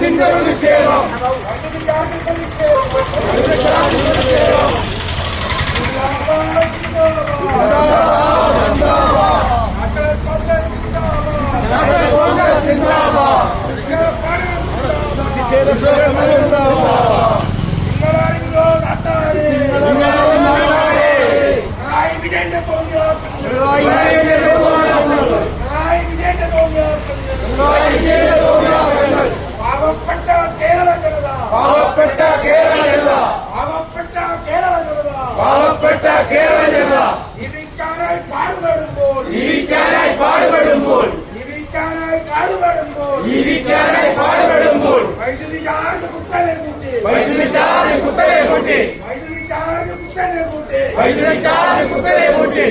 ഗ്യാസിന്റെ പ്രതിഷേധം വൈദ്യുതി ചാർജ് പ്രതിഷേധം മക്കളെ കൊല്ലം നാഷണൽ കോൺഗ്രസ് സിന്ദാബാദ് നിങ്ങളായിരുന്നോ നാട്ടാരെ നിങ്ങളുടെ നാടാണ് പിണറായി വിജയന്റെ തോന്നിയാസങ്ങൾ പിണറായി വിജയന്റെ തോന്നിയാസങ്ങൾ പിണറായി വിജയന്റെ തോന്നിയാസങ്ങൾ പിണറായി വിജയന്റെ തോന്നിയാസങ്ങൾ പാവപ്പെട്ട കേരള ജനത പാവപ്പെട്ട കേരള ജനത പാവപ്പെട്ട കേരള ജനത പാവപ്പെട്ട കേരള ജനത ജീവിക്കാനായി പാടുപെടുമ്പോൾ ജീവിക്കാനായി പാടുപെടുമ്പോൾ ജീവിക്കാനായി പാടുപെടുമ്പോൾ ജീവിക്കാനായി പാടുപെടുമ്പോൾ വൈദ്യുതി ചാർജ് കുത്തനെ കൂട്ടി വൈദ്യുതി ചാർജ് കുത്തനെ കൂട്ടി വൈദ്യുതി ചാർജ് കുത്തനെ കൂട്ടി വൈദ്യുതി ചാർജ് കുത്തനെ കൂട്ടി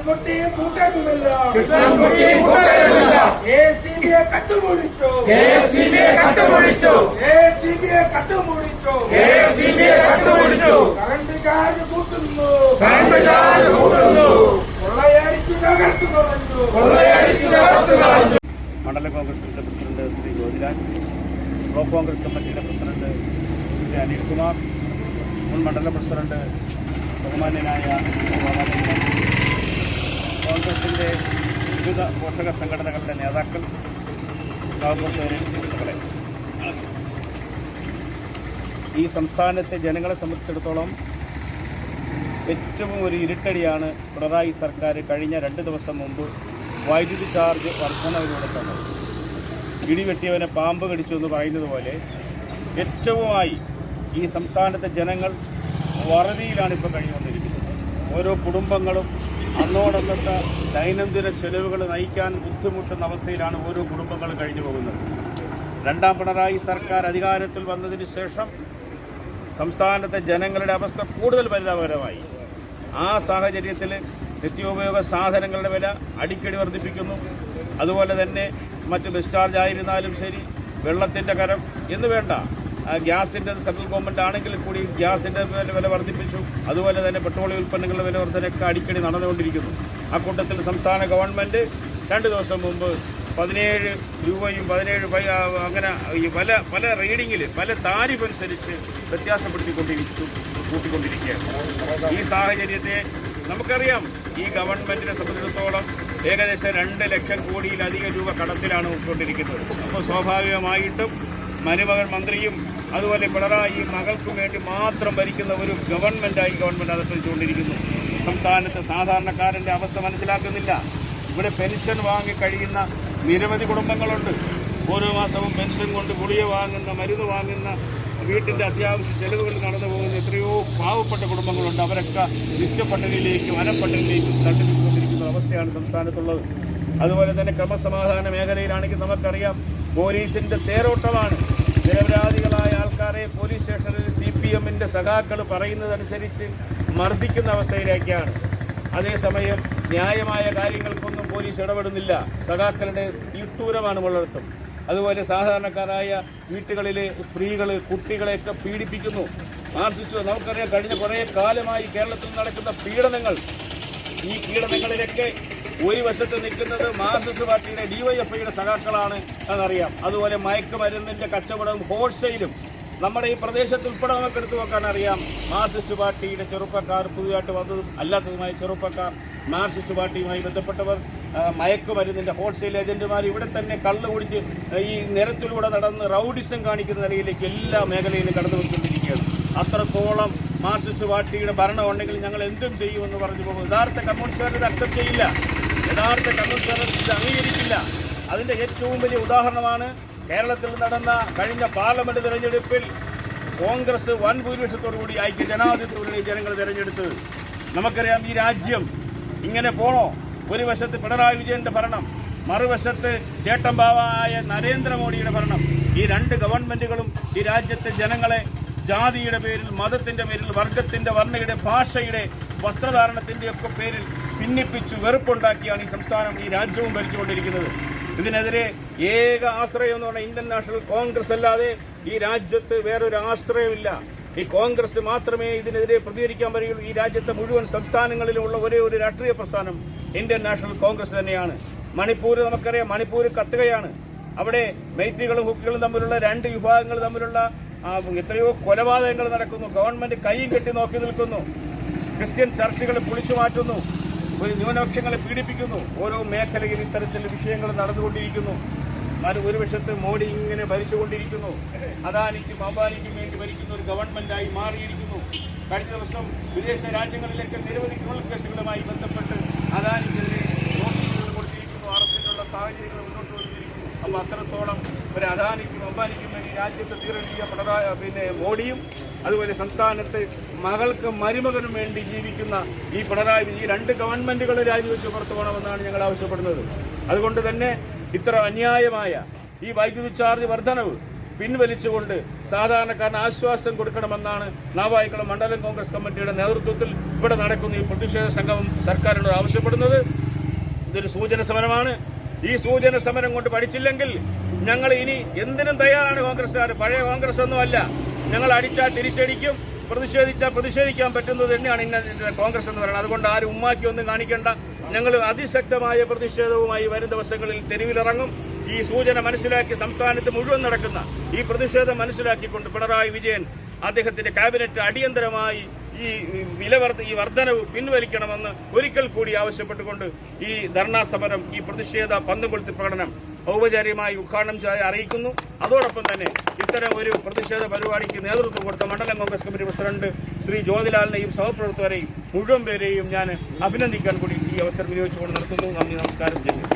കൃഷ്ണൻകുട്ടിയും കൂട്ടരുമില്ല കൃഷ്ണൻകുട്ടിയും കൂട്ടരുമില്ല എ സി ബിയെ കട്ടുമുടിച്ചു എസ് സി ബിയെ കട്ടുപിടിച്ചു. എ സി ബിയെ കട്ടുമുടിച്ചു എസ് സി ബിയെ കട്ടുപിടിച്ചു. കറണ്ട് ചാർജ് കൂട്ടുന്നു. കറണ്ട് ചാർജ് കൂട്ടുന്നു. കൊള്ളയടിച്ചു തകർത്തു കളഞ്ഞു. കൊള്ളയടിച്ചു തകർത്തു കളഞ്ഞു. മണ്ഡല കോൺഗ്രസ് പ്രസിഡന്റ് ശ്രീ ജ്യോതിരാജ് ബ്ലോക്ക് കോൺഗ്രസ് കമ്മിറ്റിയുടെ പ്രസിഡന്റ് ശ്രീ അനിൽകുമാർ മുൻ മണ്ഡല പ്രസിഡന്റ് ബഹുമാന്യനായ ബാബാജി വിവിധ പോഷക സംഘടനകളുടെ നേതാക്കൾ സഹപ്രവർത്തകരെ സുഹൃത്തുക്കളെ ഈ സംസ്ഥാനത്തെ ജനങ്ങളെ സംബന്ധിച്ചിടത്തോളം ഏറ്റവും ഒരു ഇരുട്ടടിയാണ് പിണറായി സർക്കാർ കഴിഞ്ഞ രണ്ട് ദിവസം മുമ്പ് വൈദ്യുതി ചാർജ് വർധനവിലൂടെ തന്നത്. ഇടിവെട്ടിയവനെ പാമ്പ് കടിച്ചു എന്ന് പറയുന്നത് പോലെ ഏറ്റവുമായി ഈ സംസ്ഥാനത്തെ ജനങ്ങൾ വറുതിയിലാണ് ഇപ്പോൾ കഴിഞ്ഞുകൊണ്ടിരിക്കുന്നത്. ഓരോ കുടുംബങ്ങളും അന്നോടന്നത്തെ ദൈനംദിന ചെലവുകൾ നയിക്കാൻ ബുദ്ധിമുട്ടുന്ന അവസ്ഥയിലാണ് ഓരോ കുടുംബങ്ങളും കഴിഞ്ഞു പോകുന്നത്. രണ്ടാം പിണറായി സർക്കാർ അധികാരത്തിൽ വന്നതിന് ശേഷം സംസ്ഥാനത്തെ ജനങ്ങളുടെ അവസ്ഥ കൂടുതൽ പരിതാപകരമായി. ആ സാഹചര്യത്തിൽ നിത്യോപയോഗ സാധനങ്ങളുടെ വില അടിക്കടി വർദ്ധിപ്പിക്കുന്നു. അതുപോലെ തന്നെ മറ്റ് ബസ് ചാർജ് ആയിരുന്നാലും ശരി വെള്ളത്തിന്റെ കരം എന്ന് വേണ്ട ഗ്യാസിന്റെ സെൻട്രൽ ഗവൺമെന്റ് ആണെങ്കിൽ കൂടി ഗ്യാസിന്റെ വില വർദ്ധിപ്പിച്ചു. അതുപോലെ തന്നെ പെട്രോളിയം ഉൽപ്പന്നങ്ങളുടെ വില വർധനയൊക്കെ അടിക്കടി നടന്നുകൊണ്ടിരിക്കുന്നു. അക്കൂട്ടത്തിൽ സംസ്ഥാന ഗവൺമെന്റ് രണ്ട് ദിവസം മുമ്പ് പതിനേഴ് രൂപയും പതിനേഴ് അങ്ങനെ ഈ പല പല റീഡിങ്ങിൽ പല താരിഫ് അനുസരിച്ച് വ്യത്യാസപ്പെടുത്തിക്കൊണ്ടിരിക്കും കൂട്ടിക്കൊണ്ടിരിക്കുകയാണ്. ഈ സാഹചര്യത്തെ നമുക്കറിയാം. ഈ ഗവൺമെന്റിനെ സംബന്ധിച്ചിടത്തോളം ഏകദേശം രണ്ട് ലക്ഷം കോടിയിലധികം രൂപ കടത്തിലാണ് ഉൾക്കൊണ്ടിരിക്കുന്നത്. അപ്പോൾ സ്വാഭാവികമായിട്ടും മരുമകൾ മന്ത്രിയും അതുപോലെ പിണറായി മകൾക്കും വേണ്ടി മാത്രം ഭരിക്കുന്ന ഒരു ഗവൺമെന്റായി ഗവൺമെന്റ് അതർപ്പിച്ചുകൊണ്ടിരിക്കുന്നു സംസ്ഥാനത്ത് സാധാരണക്കാരന്റെ അവസ്ഥ മനസ്സിലാക്കുന്നില്ല. ഇവിടെ പെൻഷൻ വാങ്ങി കഴിയുന്ന നിരവധി കുടുംബങ്ങളുണ്ട്. ഓരോ മാസവും പെൻഷൻ കൊണ്ട് ഗുളിക വാങ്ങുന്ന മരുന്ന് വാങ്ങുന്ന വീട്ടിന്റെ അത്യാവശ്യ ചെലവുകൾ നടന്നു പോകുന്ന എത്രയോ പാവപ്പെട്ട കുടുംബങ്ങളുണ്ട്. അവരൊക്കെ നിത്യപ്പട്ടണിയിലേക്കും അനപ്പട്ടണിയിലേക്കും തട്ടിച്ചുകൊണ്ടിരിക്കുന്ന അവസ്ഥയാണ് സംസ്ഥാനത്തുള്ളത്. അതുപോലെ തന്നെ ക്രമസമാധാന മേഖലയിലാണെങ്കിൽ നമുക്കറിയാം പോലീസിന്റെ തേരോട്ടമാണ്. നിരപരാധികളായ ആൾക്കാരെ പോലീസ് സ്റ്റേഷനിൽ സി പി എമ്മിന്റെ സഖാക്കൾ പറയുന്നതനുസരിച്ച് മർദ്ദിക്കുന്ന അവസ്ഥയിലേക്കാണ്. അതേസമയം ന്യായമായ കാര്യങ്ങൾക്കൊന്നും പോലീസ് ഇടപെടുന്നില്ല. സഖാക്കളുടെ തീട്ടൂരമാണ് വളർത്തും അതുപോലെ സാധാരണക്കാരായ വീട്ടുകളിലെ സ്ത്രീകൾ കുട്ടികളെയൊക്കെ പീഡിപ്പിക്കുന്നു. മാർസിസ്റ്റ് നമുക്കറിയാം കഴിഞ്ഞ കുറേ കാലമായി കേരളത്തിൽ നടക്കുന്ന പീഡനങ്ങൾ ഈ പീഡനങ്ങളിലൊക്കെ ഒരു വശത്ത് നിൽക്കുന്നത് മാർസിസ്റ്റ് പാർട്ടിയുടെ ഡിവൈഎഫ്ഐയുടെ സഖാക്കളാണ് എന്നറിയാം. അതുപോലെ മയക്കുമരുന്നിന്റെ കച്ചവടവും ഹോൾസെയിലും നമ്മുടെ ഈ പ്രദേശത്ത് ഉൾപ്പെടെ നമുക്ക് എടുത്തു നോക്കാൻ അറിയാം. മാർസിസ്റ്റ് പാർട്ടിയുടെ ചെറുപ്പക്കാർ പുതിയതായിട്ട് വന്നതും അല്ലാത്തതുമായ ചെറുപ്പക്കാർ മാർസിസ്റ്റ് പാർട്ടിയുമായി ബന്ധപ്പെട്ടവർ മയക്കുമരുന്നിന്റെ ഹോൾസെയിൽ ഏജന്റുമാർ ഇവിടെ തന്നെ കള്ള് കുടിച്ച് ഈ നിരത്തിലൂടെ നടന്ന് റൗഡിസം കാണിക്കുന്ന നിലയിലേക്ക് എല്ലാ മേഖലയിലും കടന്നു വന്നുകൊണ്ടിരിക്കുകയാണ് അത്രത്തോളം മാർക്സിസ്റ്റ് പാർട്ടിയുടെ ഭരണം ഉണ്ടെങ്കിൽ ഞങ്ങൾ എന്തും ചെയ്യുമെന്ന് പറഞ്ഞു പോകും. യഥാർത്ഥ കമ്മ്യൂണിസ്റ്റുകാർ ഇത് അക്സെപ്റ്റ് ചെയ്യില്ല. യഥാർത്ഥ കമ്മ്യൂണിസ്റ്റുകാർ ഇത് അംഗീകരിക്കില്ല. അതിന്റെ ഏറ്റവും വലിയ ഉദാഹരണമാണ് കേരളത്തിൽ നടന്ന കഴിഞ്ഞ പാർലമെന്റ് തിരഞ്ഞെടുപ്പിൽ കോൺഗ്രസ് വൻ ഭൂരിപക്ഷത്തോടുകൂടി ഐക്യ ജനാധിപത്യത്തിലൂടെ ജനങ്ങൾ തിരഞ്ഞെടുത്തത് നമുക്കറിയാം ഈ രാജ്യം ഇങ്ങനെ പോണോ? ഒരു വശത്ത് പിണറായി വിജയന്റെ ഭരണം മറുവശത്ത് ചേട്ടമ്പാവായ നരേന്ദ്രമോദിയുടെ ഭരണം. ഈ രണ്ട് ഗവൺമെന്റുകളും ഈ രാജ്യത്തെ ജനങ്ങളെ ജാതിയുടെ പേരിൽ മതത്തിന്റെ പേരിൽ വർഗത്തിന്റെ വർണയുടെ ഭാഷയുടെ വസ്ത്രധാരണത്തിന്റെ ഒക്കെ പേരിൽ ഭിന്നിപ്പിച്ചു വെറുപ്പുണ്ടാക്കിയാണ് ഈ സംസ്ഥാനം ഈ രാജ്യവും ഭരിച്ചുകൊണ്ടിരിക്കുന്നത്. ഇതിനെതിരെ ഏക ആശ്രയം എന്ന് പറഞ്ഞാൽ ഇന്ത്യൻ നാഷണൽ കോൺഗ്രസ് അല്ലാതെ ഈ രാജ്യത്ത് വേറൊരു ആശ്രയമില്ല. ഈ കോൺഗ്രസ് മാത്രമേ ഇതിനെതിരെ പ്രതികരിക്കാൻ പറയുള്ളൂ. ഈ രാജ്യത്തെ മുഴുവൻ സംസ്ഥാനങ്ങളിലുമുള്ള ഒരേ ഒരു രാഷ്ട്രീയ പ്രസ്ഥാനം ഇന്ത്യൻ നാഷണൽ കോൺഗ്രസ് തന്നെയാണ്. മണിപ്പൂർ നമുക്കറിയാം മണിപ്പൂർ കത്തുകയാണ് അവിടെ മെയ്ത്തികളും ഹുക്കുകളും തമ്മിലുള്ള രണ്ട് വിഭാഗങ്ങൾ തമ്മിലുള്ള എത്രയോ കൊലപാതകങ്ങൾ നടക്കുന്നു. ഗവൺമെന്റ് കൈയും കെട്ടി നോക്കി നിൽക്കുന്നു. ക്രിസ്ത്യൻ ചർച്ചുകൾ പൊളിച്ചു മാറ്റുന്നു. ഒരു ന്യൂനപക്ഷങ്ങളെ പീഡിപ്പിക്കുന്നു. ഓരോ മേഖലയിൽ ഇത്തരത്തിൽ വിഷയങ്ങൾ നടന്നുകൊണ്ടിരിക്കുന്നു. എന്നാലും ഒരു വശത്ത് മോഡി ഇങ്ങനെ ഭരിച്ചുകൊണ്ടിരിക്കുന്നു. അദാനിക്കും അംബാനിക്കും വേണ്ടി ഭരിക്കുന്ന ഒരു ഗവൺമെന്റായി മാറിയിരിക്കുന്നു. കഴിഞ്ഞ ദിവസം വിദേശ രാജ്യങ്ങളിലേക്ക് നിരവധി ക്രിമിനൽ കേസുകളുമായി ബന്ധപ്പെട്ട് അദാനിക്കെതിരെ നോട്ടീസുകൾ കൊടുത്തിരിക്കുന്നു. അറസ്റ്റിനുള്ള സാഹചര്യങ്ങൾ മുന്നോട്ട് അപ്പോൾ അത്രത്തോളം ഒരു അദാനിക്കും അംബാനിക്കും വേണ്ടി രാജ്യത്ത് തീരെഴുതിയ പിണറായി പിന്നെ മോഡിയും അതുപോലെ സംസ്ഥാനത്ത് മകൾക്ക് മരുമകനും വേണ്ടി ജീവിക്കുന്ന ഈ പിണറായി ഈ രണ്ട് ഗവൺമെന്റുകൾ രാജിവെച്ച് പുറത്തു പോകണമെന്നാണ് ഞങ്ങൾ ആവശ്യപ്പെടുന്നത്. അതുകൊണ്ട് തന്നെ ഇത്ര അന്യായമായ ഈ വൈദ്യുതി ചാർജ് വർധനവ് പിൻവലിച്ചുകൊണ്ട് സാധാരണക്കാരന് ആശ്വാസം കൊടുക്കണമെന്നാണ് നാവായിക്കുളം മണ്ഡലം കോൺഗ്രസ് കമ്മിറ്റിയുടെ നേതൃത്വത്തിൽ ഇവിടെ നടക്കുന്ന ഈ പ്രതിഷേധ സംഘം സർക്കാരിനോട് ആവശ്യപ്പെടുന്നത്. ഇതൊരു സൂചന സമരമാണ്. ഈ സൂചന സമരം കൊണ്ട് പഠിച്ചില്ലെങ്കിൽ ഞങ്ങൾ ഇനി എന്തിനും തയ്യാറാണ് കോൺഗ്രസ്സുകാർ. പഴയ കോൺഗ്രസ് ഒന്നുമല്ല ഞങ്ങൾ അടിച്ചാൽ തിരിച്ചടിക്കും പ്രതിഷേധിച്ചാൽ പ്രതിഷേധിക്കാൻ പറ്റുന്നത് തന്നെയാണ് ഇന്ന കോൺഗ്രസ് എന്ന് പറയുന്നത്. അതുകൊണ്ട് ആരും ഉമ്മാക്കി ഒന്നും കാണിക്കേണ്ട. ഞങ്ങൾ അതിശക്തമായ പ്രതിഷേധവുമായി വരും ദിവസങ്ങളിൽ തെരുവിലിറങ്ങും. ഈ സൂചന മനസ്സിലാക്കി സംസ്ഥാനത്ത് മുഴുവൻ നടക്കുന്ന ഈ പ്രതിഷേധം മനസ്സിലാക്കിക്കൊണ്ട് പിണറായി വിജയൻ അദ്ദേഹത്തിന്റെ ക്യാബിനറ്റ് അടിയന്തരമായി ഈ വില വർദ്ധ ഈ വർധനവ് പിൻവലിക്കണമെന്ന് ഒരിക്കൽ കൂടി ആവശ്യപ്പെട്ടുകൊണ്ട് ഈ ധർണാ സമരം ഈ പ്രതിഷേധ പന്തുകൊളുത്തി പ്രകടനം ഔപചാരികമായി ഉദ്ഘാടനം ചെയ്യാൻ അറിയിക്കുന്നു. അതോടൊപ്പം തന്നെ ഇത്തരം ഒരു പ്രതിഷേധ പരിപാടിക്ക് നേതൃത്വം കൊടുത്ത മണ്ഡലം കോൺഗ്രസ് കമ്മിറ്റി പ്രസിഡന്റ് ശ്രീ ജ്യോതിലാലിനെയും സഹപ്രവർത്തകരെയും മുഴുവൻ പേരെയും ഞാൻ അഭിനന്ദിക്കാൻ കൂടി ഈ അവസരം വിനിയോഗിച്ചുകൊണ്ട് നടത്തുന്നു. നന്ദി നമസ്കാരം. ചെയ്യുന്നു